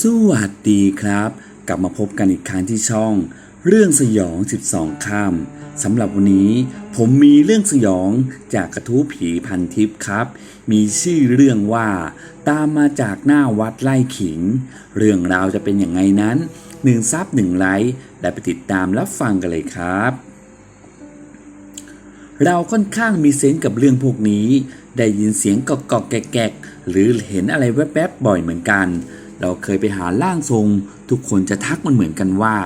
สวัสดีครับ กลับมาพบกันอีกครั้งที่ช่อง เรื่องสยอง 12ค่ำสำหรับวันนี้ผมมีเรื่องสยองจากกระทู้ผีพันทิพย์ครับ มีชื่อเรื่องว่า ตามมาจากหน้าวัดไล่ขิง เรื่องราวจะเป็นอย่างไงนั้นหนึ่งซับหนึ่งไลค์ได้ไปติดตามรับฟังกันเลยครับ เราค่อนข้างมีเซนส์กับเรื่องพวกนี้ ได้ยินเสียงกอกกอกแกกแกหรือเห็นอะไรแวบๆบ่อยเหมือนกัน เราเคยไปหาร่างทรง ทุกคนจะทักมันเหมือนกันว่า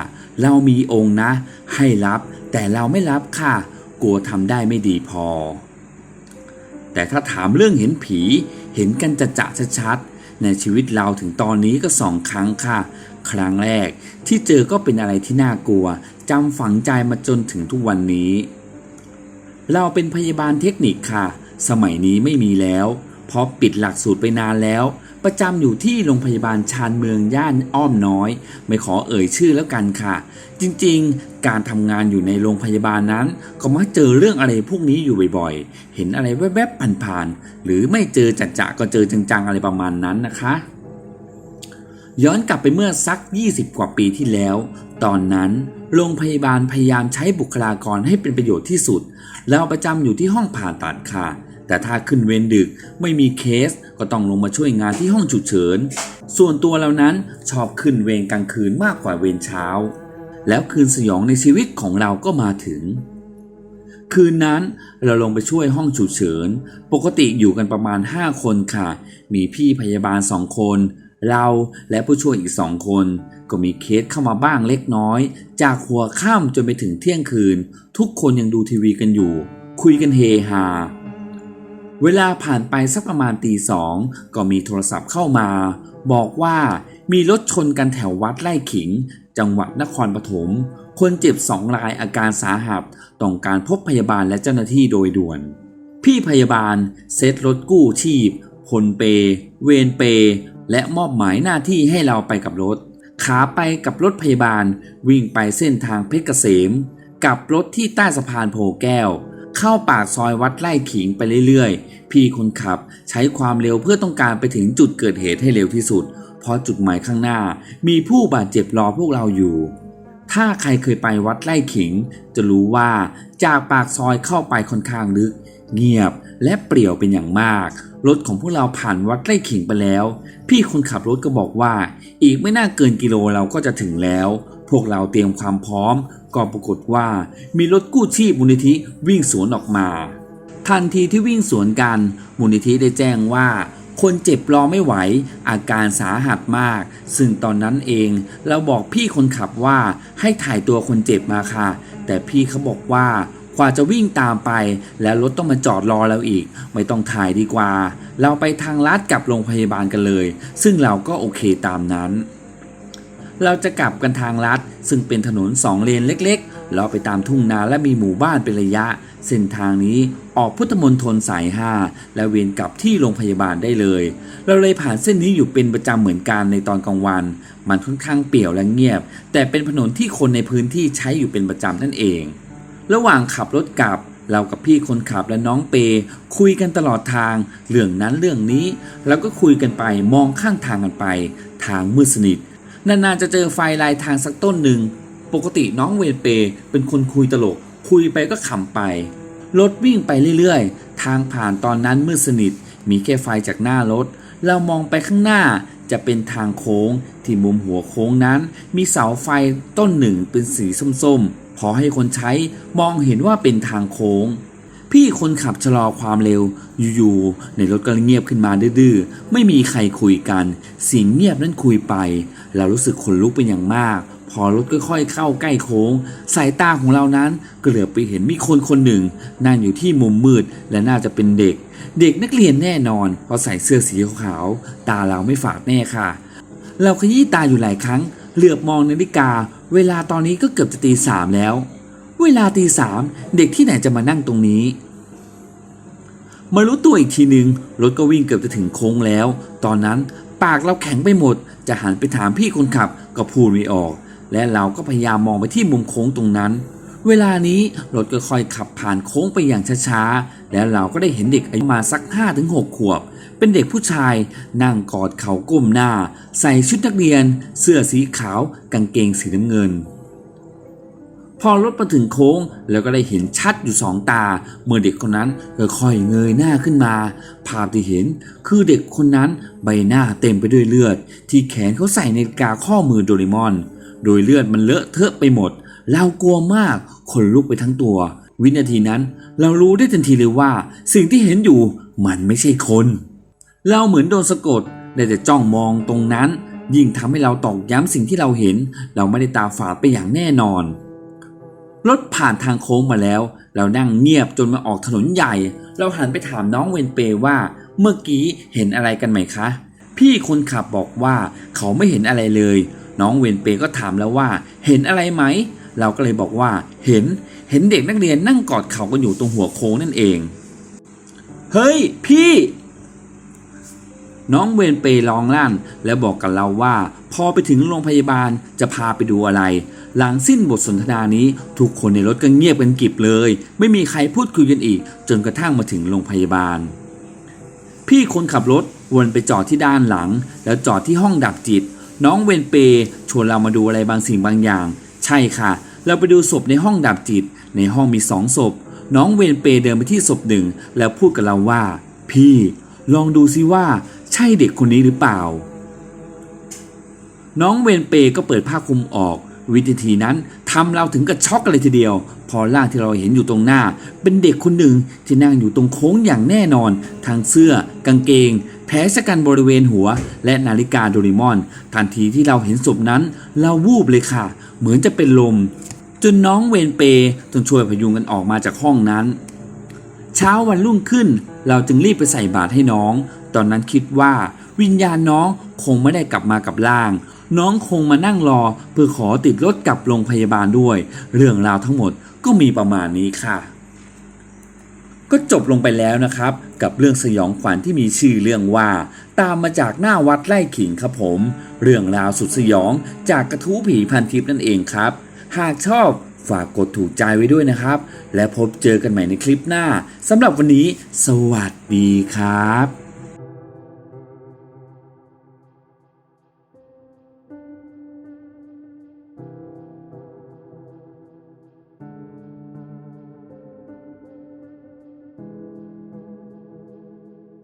เรามีองค์นะ ให้รับ แต่เราไม่รับค่ะ กลัวทำได้ไม่ดีพอ แต่ถ้าถามเรื่องเห็นผี เห็นกันจะจะชัดๆในชีวิตเราถึงตอนนี้ก็สองครั้งค่ะ ครั้งแรกที่เจอก็เป็นอะไรที่น่ากลัวจำฝังใจมาจนถึงทุกวันนี้ เราเป็นพยาบาลเทคนิคค่ะ สมัยนี้ไม่มีแล้วเพราะปิดหลักสูตรไปนานแล้ว ประจำอยู่ที่โรงพยาบาลชานเมืองย่านอ้อมน้อย ไม่ขอเอ่ยชื่อแล้วกันค่ะ จริงๆ การทำงานอยู่ในโรงพยาบาลนั้น ก็มักเจอเรื่องอะไรพวกนี้อยู่บ่อยๆ เห็นอะไรแวบๆผ่านๆหรือไม่เจอจัดๆก็เจอจังๆอะไรประมาณนั้นนะคะย้อนกลับไปเมื่อสัก 20 กว่าปีที่แล้ว ตอนนั้น โรงพยาบาลพยายามใช้บุคลากรให้เป็นประโยชน์ที่สุดเราประจำอยู่ที่ห้องผ่าตัดค่ะ แต่ถ้าขึ้นเวรดึกไม่มีเคสก็ต้องลงมาช่วยงานที่ห้องฉุกเฉิน ส่วนตัวเรานั้นชอบขึ้นเวรกลางคืนมากกว่าเวรเช้า แล้วคืนสยองในชีวิตของเราก็มาถึง คืนนั้นเราลงไปช่วยห้องฉุกเฉิน ปกติอยู่กันประมาณ 5 คนค่ะ มีพี่พยาบาล 2 คน เราและผู้ช่วยอีก2คน ก็มีเคสเข้ามาบ้างเล็กน้อย จากหัวค่ำจนไปถึงเที่ยงคืน ทุกคนยังดูทีวีกันอยู่ คุยกันเฮฮา เวลาผ่านไปสักประมาณตีสองก็มีโทรศัพท์เข้ามา บอกว่ามีรถชนกันแถววัดไร่ขิง จังหวัดนครปฐมคนเจ็บสองรายอาการสาหัสต้องการพบพยาบาลและเจ้าหน้าที่โดยด่วน พี่พยาบาลเซตรถกู้ชีพพลเป เวรเป และมอบหมายหน้าที่ให้เราไปกับรถ ขาไปกับรถพยาบาลวิ่งไปเส้นทางเพชรเกษมกลับรถที่ใต้สะพานโพแก้ว เข้าปากซอยวัดไร่ขิงไปเรื่อยๆ พี่คนขับใช้ความเร็วเพื่อต้องการไปถึงจุดเกิดเหตุให้เร็วที่สุด เพราะจุดหมายข้างหน้า มีผู้บาดเจ็บรอพวกเราอยู่ ถ้าใครเคยไปวัดไร่ขิง จะรู้ว่าจากปากซอยเข้าไปค่อนข้างลึก เงียบและเปลี่ยวเป็นอย่างมาก รถของพวกเราผ่านวัดไร่ขิงไปแล้ว พี่คนขับรถก็บอกว่า อีกไม่น่าเกินกิโลเราก็จะถึงแล้ว พวกเราเตรียมความพร้อม ก็ปรากฏว่ามีรถกู้ชีพมูลนิธิวิ่งสวนออกมา ทันทีที่วิ่งสวนกันมูลนิธิได้แจ้งว่า คนเจ็บรอไม่ไหว อาการสาหัสมาก ซึ่งตอนนั้นเองเราบอกพี่คนขับว่าให้ถ่ายตัวคนเจ็บมาค่ะ แต่พี่เขาบอกว่ากว่าจะวิ่งตามไปแล้วรถต้องมาจอดรอเราอีก ไม่ต้องถ่ายดีกว่า เราไปทางลัดกับโรงพยาบาลกันเลย ซึ่งเราก็โอเคตามนั้น เราจะกลับกันทางลัด ซึ่งเป็นถนนสองเลนเล็กๆเราไปตามทุ่งนาและมีหมู่บ้านเป็นระยะ เส้นทางนี้ออกพุทธมนตรสายห้าและเวียนกลับที่โรงพยาบาลได้เลย เราเลยผ่านเส้นนี้อยู่เป็นประจำเหมือนกันในตอนกลางวัน มันค่อนข้างเปี่ยวและเงียบ แต่เป็นถนนที่คนในพื้นที่ใช้อยู่เป็นประจำนั่นเอง ระหว่างขับรถกลับเรากับพี่คนขับและน้องเป คุยกันตลอดทาง เรื่องนั้นเรื่องนี้ แล้วก็คุยกันไปมองข้างทางกันไป ทางมืดสนิท นานๆจะเจอไฟลายทางสักต้นหนึ่ง ปกติน้องเวรเปเป็นคนคุยตลก คุยไปก็ขำไป รถวิ่งไปเรื่อยๆ ทางผ่านตอนนั้นมืดสนิท มีแค่ไฟจากหน้ารถ เรามองไปข้างหน้าจะเป็นทางโค้ง ที่มุมหัวโค้งนั้น มีเสาไฟต้นหนึ่งเป็นสีส้มๆ พอให้คนใช้มองเห็นว่าเป็นทางโค้ง พี่คนขับชะลอความเร็วอยู่ๆในรถก็เงียบขึ้นมาดื้อๆไม่มีใครคุยกัน เสียงเงียบนั้นคุยไป เรารู้สึกขนลุกเป็นอย่างมาก พอรถค่อยๆเข้าใกล้โค้ง สายตาของเรานั้นก็เหลือไปเห็นมีคนคนหนึ่งนั่งอยู่ที่มุมมืดและน่าจะเป็นเด็ก เด็กนักเรียนแน่นอนเพราะใส่เสื้อสีขาวตาเราไม่ฝาดแน่ค่ะ เราขยี้ตาอยู่หลายครั้งเหลือบมองนาฬิกา เวลาตอนนี้ก็เกือบจะตีสามแล้ว เวลาตีสามเด็กที่ไหนจะมานั่งตรงนี้ มารู้ตัวอีกทีหนึ่งรถก็วิ่งเกือบจะถึงโค้งแล้ว ตอนนั้นปากเราแข็งไปหมด จะหันไปถามพี่คนขับก็พูดไม่ออก และเราก็พยายามมองไปที่มุมโค้งตรงนั้น เวลานี้รถก็ค่อยขับผ่านโค้งไปอย่างช้าๆ แล้วเราก็ได้เห็นเด็กอายุมาสัก 5-6 ขวบ เป็นเด็กผู้ชายนั่งกอดเข่าก้มหน้า ใส่ชุดนักเรียน เสื้อสีขาว กางเกงสีน้ำเงิน พอรถมาถึงโค้ง แล้วก็ได้เห็นชัดอยู่สองตา เมื่อเด็กคนนั้นค่อยๆเงยหน้าขึ้นมา ภาพที่เห็นคือเด็กคนนั้นใบหน้าเต็มไปด้วยเลือด ที่แขนเขาใส่ในาฬิกาข้อมือโดเรมอน โดยเลือดมันเลอะเทอะไปหมด เรากลัวมากขนลุกไปทั้งตัว วินาทีนั้น เรารู้ได้ทันทีเลยว่า สิ่งที่เห็นอยู่มันไม่ใช่คน เราเหมือนโดนสะกดได้แต่จ้องมองตรงนั้น ยิ่งทำให้เราตอกย้ำสิ่งที่เราเห็น เราไม่ได้ตาฝาดไปอย่างแน่นอน รถผ่านทางโค้งมาแล้ว เรานั่งเงียบจนมาออกถนนใหญ่ เราหันไปถามน้องเวนเปว่าเมื่อกี้เห็นอะไรกันไหมคะ พี่คนขับบอกว่าเขาไม่เห็นอะไรเลย น้องเวนเปก็ถามแล้วว่า เห็นอะไรไหม เราก็เลยบอกว่า เห็น เห็นเด็กนักเรียนนั่งกอดเข่ากันอยู่ตรงหัวโค้งนั่นเอง เฮ้ย พี่ น้องเวนเปร้องลั่น และบอกกับเราว่า พอไปถึงโรงพยาบาลจะพาไปดูอะไร หลังสิ้นบทสนทนานี้ทุกคนในรถก็เงียบกันกิบเลย ไม่มีใครพูดคุยกันอีก จนกระทั่งมาถึงโรงพยาบาล พี่คนขับรถวนไปจอดที่ด้านหลัง แล้วจอดที่ห้องดับจิต น้องเวนเปชวนเรามาดูอะไรบางสิ่งบางอย่าง ใช่ค่ะ เราไปดูศพในห้องดับจิต ในห้องมีสองศพ น้องเวนเปเดินไปที่ศพหนึ่งแล้วพูดกับเราว่า พี่ ลองดูซิว่า ใช่เด็กคนนี้หรือเปล่า น้องเวนเปก็เปิดผ้าคลุมออกวินาทีนั้นทำเราถึงกับช็อกเลยทีเดียว พอร่างที่เราเห็นอยู่ตรงหน้า เป็นเด็กคนหนึ่งที่นั่งอยู่ตรงโค้งอย่างแน่นอนทั้งเสื้อ กางเกง แผลชะกันบริเวณหัว และนาฬิกาโดเรมอน ทันทีที่เราเห็นศพนั้น เราวูบเลยค่ะ เหมือนจะเป็นลม จนน้องเวนเปต้องช่วยพยุงกันออกมาจากห้องนั้น เช้าวันรุ่งขึ้น เราจึงรีบไปใส่บาตรให้น้อง ตอนนั้นคิดว่า วิญญาณน้องคงไม่ได้กลับมากับร่าง น้องคงมานั่งรอ เพื่อขอติดรถกลับโรงพยาบาลด้วย เรื่องราวทั้งหมดก็มีประมาณนี้ค่ะ ก็จบลงไปแล้วนะครับ กับเรื่องสยองขวัญที่มีชื่อเรื่องว่า ตามมาจากหน้าวัดไร่ขิงครับผม เรื่องราวสุดสยองจากกระทู้ผีพันทิพย์นั่นเองครับ หากชอบฝากกดถูกใจไว้ด้วยนะครับ และพบเจอกันใหม่ในคลิปหน้าสำหรับวันนี้ สวัสดีครับ